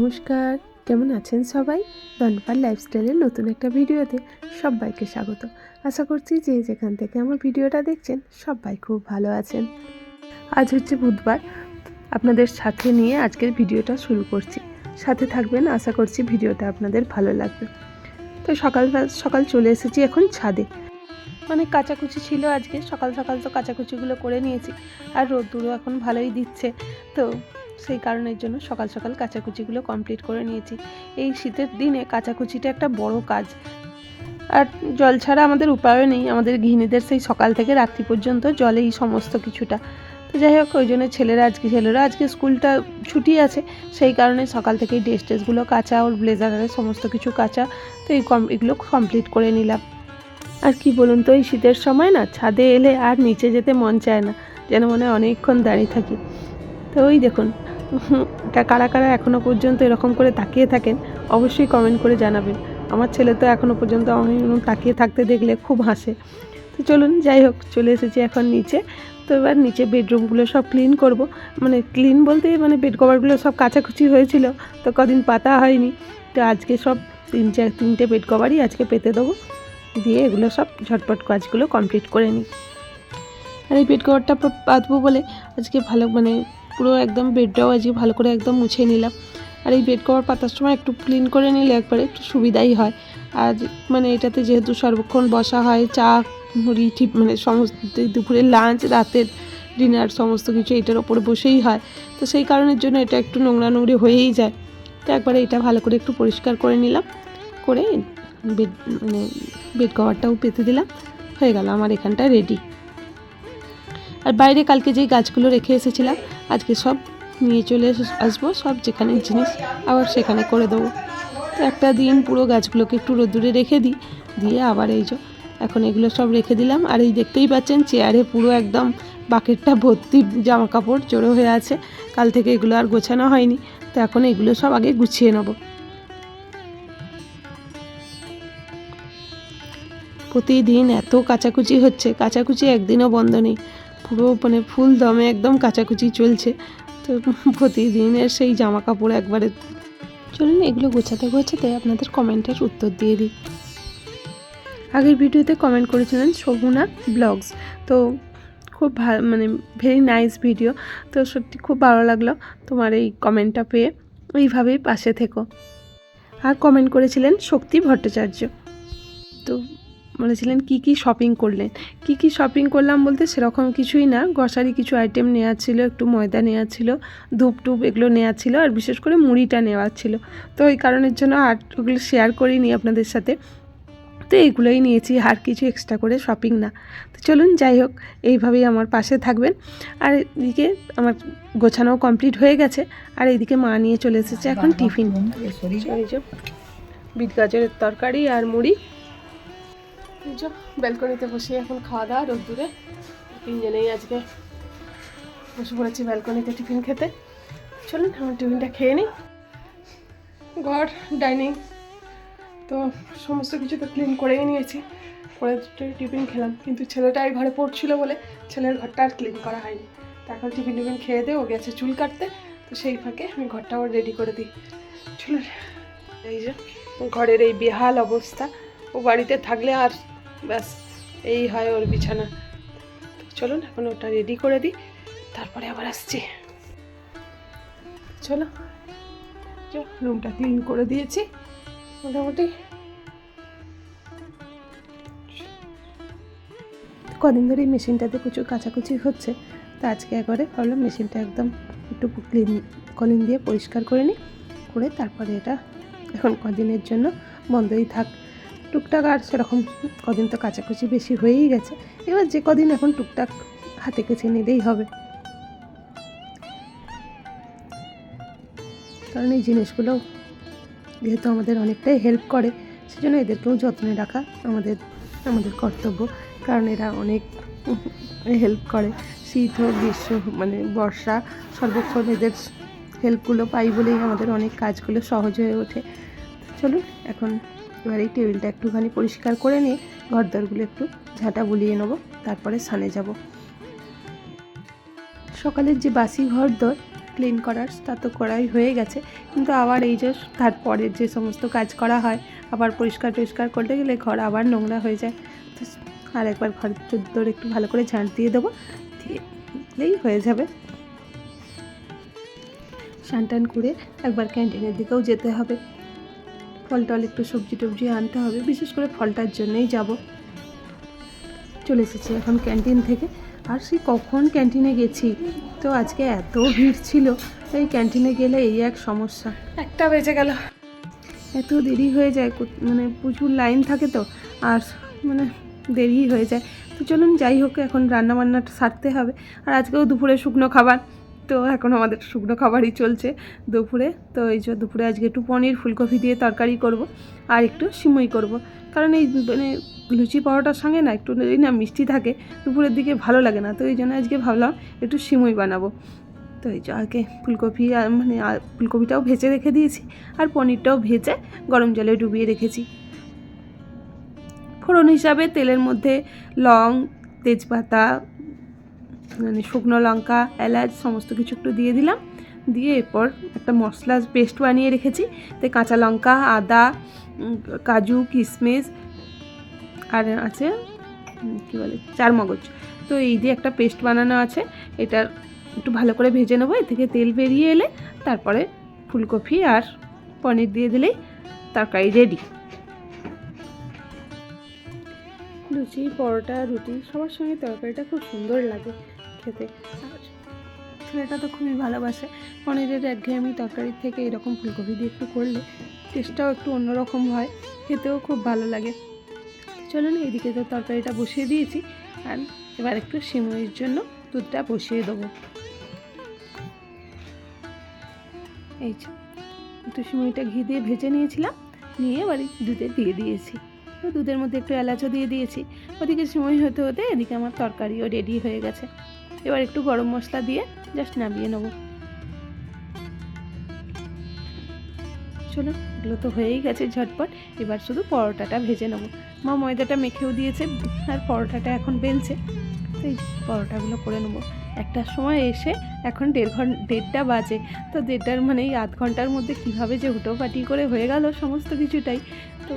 নমস্কার। কেমন আছেন সবাই? দনপার লাইফস্টাইলের নতুন একটা ভিডিওতে সবাইকে স্বাগত। আশা করছি যে যেখান থেকে আমার ভিডিওটা দেখছেন সবাই খুব ভালো আছেন। আজ হচ্ছে বুধবার। আপনাদের সাথে নিয়ে আজকের ভিডিওটা শুরু করছি। সাথে থাকবেন, আশা করছি ভিডিওটা আপনাদের ভালো লাগবে। তো সকাল সকাল চলে এসেছি এখন ছাদে। অনেক কাচাকুচি ছিল আজকে। সকাল সকাল তো কাচাকুচিগুলো করে নিয়েছি। আর রোদ্দুরও এখন ভালোই দিচ্ছে। তো সেই কারণের জন্য সকাল সকাল কাচাকুচিগুলো কমপ্লিট করে নিয়েছি। এই শীতের দিনে কাচাকুচিটা একটা বড় কাজ। আর জল ছাড়া আমাদের উপায়ও নেই, আমাদের গৃহিণীদের সেই সকাল থেকে রাত্রি পর্যন্ত জলেই সমস্ত কিছুটা। তো যাই হোক, ওই জন্য ছেলেরা আজকে ছেলেরা আজকে স্কুলটা ছুটি আছে, সেই কারণে সকাল থেকেই ড্রেস ট্রেসগুলো কাঁচা, ওর ব্লেজারের সমস্ত কিছু কাঁচা, তো এই কম, এগুলো কমপ্লিট করে নিলাম। আর কি বলুন তো, এই শীতের সময় না, ছাদে এলে আর নিচে যেতে মন চায় না, যেন মনে হয় অনেকক্ষণ দাঁড়িয়ে থাকি। তো ওই দেখুন কারা কারা এখনও পর্যন্ত এরকম করে তাকিয়ে থাকেন, অবশ্যই কমেন্ট করে জানাবেন। আমার ছেলে তো এখনও পর্যন্ত আমি তাকিয়ে থাকতে দেখলে খুব হাসে। তো চলুন, যাই হোক, চলে এসেছি এখন নিচে। তো এবার নিচে বেডরুমগুলো সব ক্লিন করব। মানে ক্লিন বলতে মানে বেড কভারগুলো সব কাচাকুচি হয়েছিল, তো কদিন পাতা হয়নি। তো আজকে সব তিন চার, তিনটে বেড কভারই আজকে পেতে দেবো। দিয়ে এগুলো সব ঝটপট কাজগুলো কমপ্লিট করে নিই। আর এই বেড কভারটা পাতবো বলে আজকে ভালো মানে পুরো একদম বেডটাও আজকে ভালো করে একদম মুছে নিলাম। আর এই বেড কভার পাতার সময় একটু ক্লিন করে নিলে একবারে একটু সুবিধাই হয়। আর মানে এটাতে যেহেতু সর্বক্ষণ বসা হয়, চা, মুড়ি, ঠিক মানে সমস্ত দুপুরের লাঞ্চ রাতের ডিনার সমস্ত কিছু এটার ওপরে বসেই হয়। তো সেই কারণের জন্য এটা একটু নোংরা নোংরি হয়েই যায়। তো একবারে এটা ভালো করে একটু পরিষ্কার করে নিলাম। করে বেড মানে বেড কভারটাও পেতে দিলাম। হয়ে গেল, আমার এখানটা রেডি আর বাইরে কালকে যেই গাছগুলো রেখে এসেছিলাম, আজকে সব নিয়ে চলে আসব, সব যেখানে জিনিস আবার সেখানে করে দেবো। তো একটা দিন পুরো গাছগুলোকে একটু রোদ্দুরে রেখে দিই, দিয়ে আবার এই যে এখন এগুলো সব রেখে দিলাম। আর এই দেখতেই পাচ্ছেন চেয়ারে পুরো একদম বাকেটটা ভর্তি জামা কাপড় জড়ো হয়ে আছে, কাল থেকে এগুলো আর গোছানো হয়নি, তো এখন এগুলো সব আগে গুছিয়ে নেব। প্রতিদিন এত কাচাকুচি হচ্ছে, কাচাকুচি একদিনও বন্ধ নেই। পুরো মানে ফুল দমে একদম কাচাকুচি চলছে। তো প্রতিদিনের সেই জামা কাপড় একবারে চলুন এগুলো গোছাতে গোছাতে আপনাদের কমেন্টের উত্তর দিয়ে দিই। আগের ভিডিওতে কমেন্ট করেছিলেন শগুনা ব্লগস। তো খুব ভালো মানে ভেরি নাইস ভিডিও তো সত্যি খুব ভালো লাগল তোমার এই কমেন্টটা পেয়ে। এইভাবেই পাশে থেকো। আর কমেন্ট করেছিলেন শক্তি ভট্টাচার্য। তো বলেছিলেন কি কি শপিং করলেন? কি কি শপিং করলাম বলতে সেরকম কিছুই না। গ্রসারি কিছু আইটেম নেওয়া ছিল একটু ময়দা নেওয়া ছিল ধূপ টুপ এগুলো নেওয়া ছিল আর বিশেষ করে মুড়িটা নেওয়া ছিল। তো এই কারণের জন্য আর ওগুলো শেয়ার করিনি আপনাদের সাথে। তো এগুলোই নিয়েছি আর কিছু এক্সট্রা করে শপিং না। তো চলুন যাই হোক এইভাবেই আমার পাশে থাকবেন। আর এদিকে আমার গোছানো কমপ্লিট হয়ে গেছে। আর এইদিকে মা নিয়ে চলে এসেছে এখন টিফিন বিট গাজরের তরকারি আর মুড়ি। এই ব্যালকনিতে বসে এখন খাওয়া দাওয়া, রোদ্দুরে। তিনজনেই আজকে বসে পড়েছি ব্যালকনিতে টিফিন খেতে। চলুন, আমার টিফিনটা খেয়ে নিই। ঘর, ডাইনিং, তো সমস্ত কিছু তো ক্লিন করেই নিয়েছি। করে টিফিন খেলাম। কিন্তু ছেলেটা এই ঘরে পড়ছিল বলে ছেলের ঘরটা আর ক্লিন করা হয়নি। তো এখন টিফিন টিফিন খেয়ে দিয়ে ও গেছে চুল কাটতে। তো সেই ফাঁকে আমি ঘরটা ঘরটাও রেডি করে দিই। চলুন, এই যে, ঘরের এই বেহাল অবস্থা। ও বাড়িতে থাকলে আর ব্যাস, এই হয় ওর বিছানা। চলুন এখন ওটা রেডি করে দিই, তারপরে আবার আসছি। চলো রুমটা ক্লিন করে দিয়েছি, মোটামুটি। কদিন ধরে এই মেশিনটাতে প্রচুর কাচাকুচি হচ্ছে, তো আজকে একবারে ভাবলাম মেশিনটা একদম একটু ক্লিন কলিন দিয়ে পরিষ্কার করে নিই, করে তারপরে এটা এখন কদিনের জন্য বন্ধই থাক। টুকটাক আর সেরকম কদিন তো কাচাকুচি বেশি হয়েই গেছে। এবার যে কদিন এখন টুকটাক হাতে কেচে নিলেই হবে। কারণ এই জিনিসগুলো যেহেতু আমাদের অনেকটাই হেল্প করে, সেজন্য এদেরকেও যত্নে রাখা আমাদের আমাদের কর্তব্য। কারণ এরা অনেক হেল্প করে। শীত হোক, গ্রীষ্ম মানে বর্ষা সর্বক্ষণ এদের হেল্পগুলো পাই বলেই আমাদের অনেক কাজগুলো সহজ হয়ে ওঠে। চলুন, এখন এবার এই টেবিলটা একটুখানি পরিষ্কার করে নিয়ে ঘরদরগুলো একটু ঝাঁটা বুলিয়ে নেব, তারপরে সানে যাব। সকালের যে বাসি ঘরদর ক্লিন করার, তা তো করাই হয়ে গেছে। কিন্তু আবার এই যে তারপরের যে সমস্ত কাজ করা হয়, আবার পরিষ্কার টরিষ্কার করতে গেলে ঘর আবার নোংরা হয়ে যায়। তো আর একবার ঘর চোদ্দোর একটু ভালো করে ঝাঁট দিয়ে দেবো দিলেই হয়ে যাবে। স্নান টান করে একবার ক্যান্টিনের দিকেও যেতে হবে। ফল টল একটু সবজি টবজি আনতে হবে বিশেষ করে ফলটার জন্যই যাব। চলে এসেছি এখন ক্যান্টিন থেকে। আর সে কখন ক্যান্টিনে গেছি? তো আজকে এত ভিড় ছিল এই ক্যান্টিনে গেলে এই এক সমস্যা। একটা বেজে গেল। এত দেরি হয়ে যায় মানে প্রচুর লাইন থাকে তো আর মানে দেরি হয়ে যায়। তো চলুন যাই হোক এখন রান্না বান্নাটা সারতে হবে। আর আজকেও দুপুরে শুকনো খাবার। তো এখন আমাদের শুকনো খাবারই চলছে দুপুরে। তো এই যে দুপুরে আজকে একটু পনির, ফুলকপি দিয়ে তরকারি করব আর একটু সিমই করব। কারণ এই মানে লুচি পাওয়াটার সঙ্গে না একটু যদি না মিষ্টি থাকে, দুপুরের দিকে ভালো লাগে না। তো এই জন্য আজকে ভাবলাম একটু সিমই বানাবো। তো এই যে আগে ফুলকপি আর মানে ফুলকপিটাও ভেজে রেখে দিয়েছি আর পনিরটাও ভেজে গরম জলে ডুবিয়ে রেখেছি। ফোড়ন হিসাবে তেলের মধ্যে লং, তেজপাতা মানে শুকনো লঙ্কা, এলাচ, সমস্ত কিছু একটু দিয়ে দিলাম। দিয়ে এরপর একটা মশলা পেস্ট বানিয়ে রেখেছি। তো কাঁচা লঙ্কা, আদা কাজু কিশমিশ আর আছে কী বলে চার মগজ তো এই দিয়ে একটা পেস্ট বানানো আছে। এটা একটু ভালো করে ভেজে নেব। এ থেকে তেল বেরিয়ে এলে তারপরে ফুলকপি আর পনির দিয়ে দিলেই তরকারি রেডি লুচি, পরোটা, রুটি, সবার সঙ্গে তরকারিটা খুব সুন্দর লাগে। খেতে। ছেলেটা তো খুবই ভালোবাসে। পনিরের একঘেয়েমি তরকারির থেকে এরকম ফুলকপি দিয়ে একটু করলে টেস্টটাও একটু অন্যরকম হয়। খেতেও খুব ভালো লাগে। চলুন এইদিকে তো তরকারিটা বসিয়ে দিয়েছি। আর এবার একটু সিমুইয়ের জন্য দুধটা বসিয়ে দেবো। এই একটু সিমুইটা ঘি দিয়ে ভেজে নিয়েছিলাম। নিয়ে এবার দুধে দিয়ে দিয়েছি। দুধের মধ্যে একটু এলাচও দিয়ে দিয়েছি। ওদিকে সিমই হতে হতে এদিকে আমার তরকারিও রেডি হয়ে গেছে। এবার একটু গরম মশলা দিয়ে জাস্ট নামিয়ে নেব। চলো, এগুলো তো হয়েই গেছে ঝটপট। এবার শুধু পরোটাটা ভেজে নেব। মা ময়দাটা মেখেও দিয়েছে, আর পরোটাটা এখন বেলছে। তো এই পরোটাগুলো করে নেব। একটার সময় এসে এখন দেড় ঘণ্টা দেড়টা বাজে। তো দেড়টার মানে এই আধ ঘণ্টার মধ্যে কীভাবে যে হুটোপাটি করে হয়ে গেল সমস্ত কিছুটাই। তো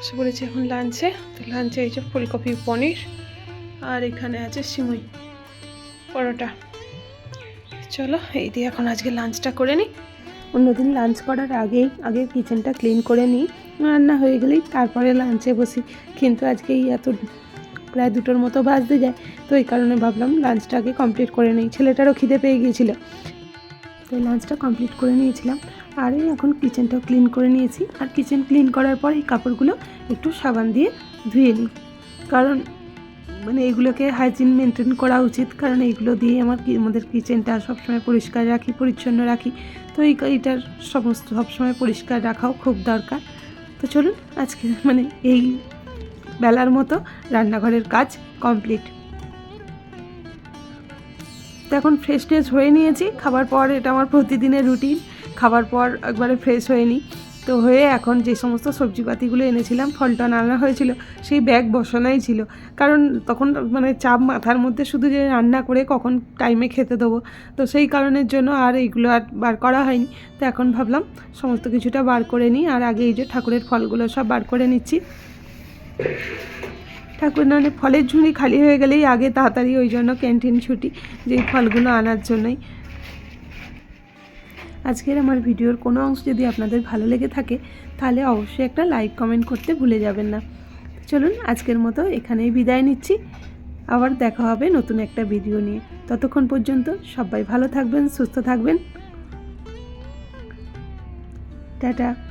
এসে পড়েছি এখন লাঞ্চে তো লাঞ্চে এই যে ফুলকপি, পনির আর এখানে আছে সিমুই পরোটা। চলো, এই দিয়ে এখন আজকে লাঞ্চটা করে নিই অন্যদিন লাঞ্চ করার আগেই, আগে কিচেনটা ক্লিন করে নিই। রান্না হয়ে গেলেই তারপরে লাঞ্চে বসি। কিন্তু আজকে এই এত প্রায় দুটোর মতো বাজতে যায়, তো এই কারণে ভাবলাম লাঞ্চটা আগে কমপ্লিট করে নিই। ছেলেটারও খিদে পেয়ে গিয়েছিল। তো লাঞ্চটা কমপ্লিট করে নিয়েছিলাম। আর এই এখন কিচেনটাও ক্লিন করে নিয়েছি। আর কিচেন ক্লিন করার পর এই কাপড়গুলো একটু সাবান দিয়ে ধুয়ে নিই। কারণ মানে এগুলোকে হাইজিন মেনটেন করা উচিত। কারণ এইগুলো দিয়ে আমার আমাদের কিচেনটা সবসময় পরিষ্কার রাখি, পরিচ্ছন্ন রাখি। তো এই এইটার সমস্ত সবসময় পরিষ্কার রাখাও খুব দরকার। তো চলুন, আজকে মানে এই বেলার মতো রান্নাঘরের কাজ কমপ্লিট তো এখন ফ্রেশ ট্রেশ হয়ে নিয়েছি। খাবার পর এটা আমার প্রতিদিনের রুটিন খাবার পর একবারে ফ্রেশ হয়ে নিই তো হয়ে এখন যে সমস্ত সবজিপাতিগুলো এনেছিলাম, ফলটা আনা হয়েছিল, সেই ব্যাগ বসানোই ছিল। কারণ তখন মানে চাপ মাথার মধ্যে শুধু যে রান্না করে কখন টাইমে খেতে দেবো। তো সেই কারণের জন্য আর এইগুলো আর বার করা হয়নি। তো এখন ভাবলাম সমস্ত কিছুটা বার করে নিই। আর আগে এই যে ঠাকুরের ফলগুলো সব বার করে নিচ্ছি। ঠাকুর মানে ফলের ঝুড়ি খালি হয়ে গেলেই আগে তাড়াতাড়ি ওই জন্য ক্যান্টিন ছুটি, যে ফলগুলো আনার জন্যই। আজকের আমার ভিডিওর কোনো অংশ যদি আপনাদের ভালো লেগে থাকে, তাহলে অবশ্যই একটা লাইক কমেন্ট করতে ভুলে যাবেন না। চলুন আজকের মতো এখানেই বিদায় নিচ্ছি। আবার দেখা হবে নতুন একটা ভিডিও নিয়ে। ততক্ষণ পর্যন্ত সবাই ভালো থাকবেন, সুস্থ থাকবেন। টাটা।